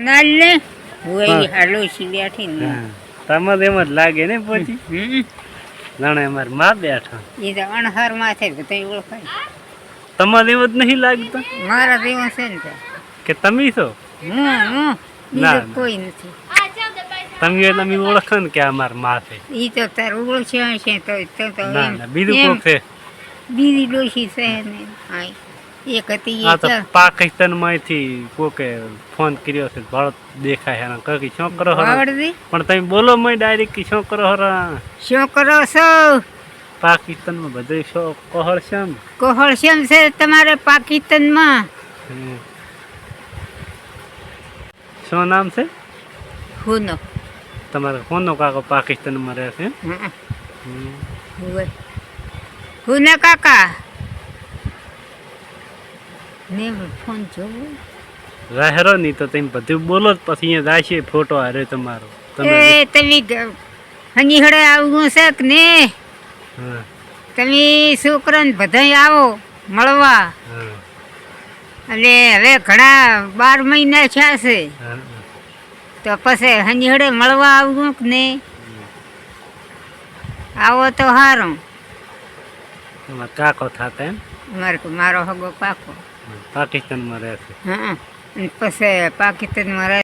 નાલ લે હોય. હાલો સી બેઠી ને હા. તમે એમ જ લાગે ને પછી. જાણે અમારે માં બેઠા. એ તો અણહર માથે તો ઓળખાય. તમારે એવું જ નહીં લાગતું? મારા જેવો છે ને કે તમે છો? હું હું. ના, કોઈ નથી. તમે એટલે અમે ઓળખો ને કે અમારમાં છે ઈ તો તાર ઓળખ્યો છે તો તો તો ના બીજું એમ કોક છે. બીજી ડોશી છે ને હા એક હતી એ તો પાકિસ્તાનમાંથી કોકે ફોન કર્યો છે ભારત દેખાય એના કહે શું કરો હરા પણ તમે બોલો મય ડાયરેક્ટ કે શું કરો હરા શું કરો છો? પાકિસ્તાનમાં બધું શું કહળ એમ. કોહળ શેમ છે તમારે પાકિસ્તાનમાં. શું નામ છે? હુનો. તમારે કોનો કાકો પાકિસ્તાનમાં રહે છે હુના. કાકા? ફોન જોવો. રહેરો નહીં તો તમે બધું બોલો પછી અહીંયા જાય ફોટો હારે તમારો. તમે એ તમે હની હડે આવું છે કે ને? તમે છોકરાને બધાય આવો મળવા. અને એટલે હવે ઘણા બાર મહિના થયા છે. તો પછી હંજળે મળવા આવું કે ને? આવો તો સારું તમારે કાકો થતા એમ? મારે મારો હગો પાકો. પાકિસ્તાનમાં રહે છે. હા પછી પાકિસ્તાનમાં રહે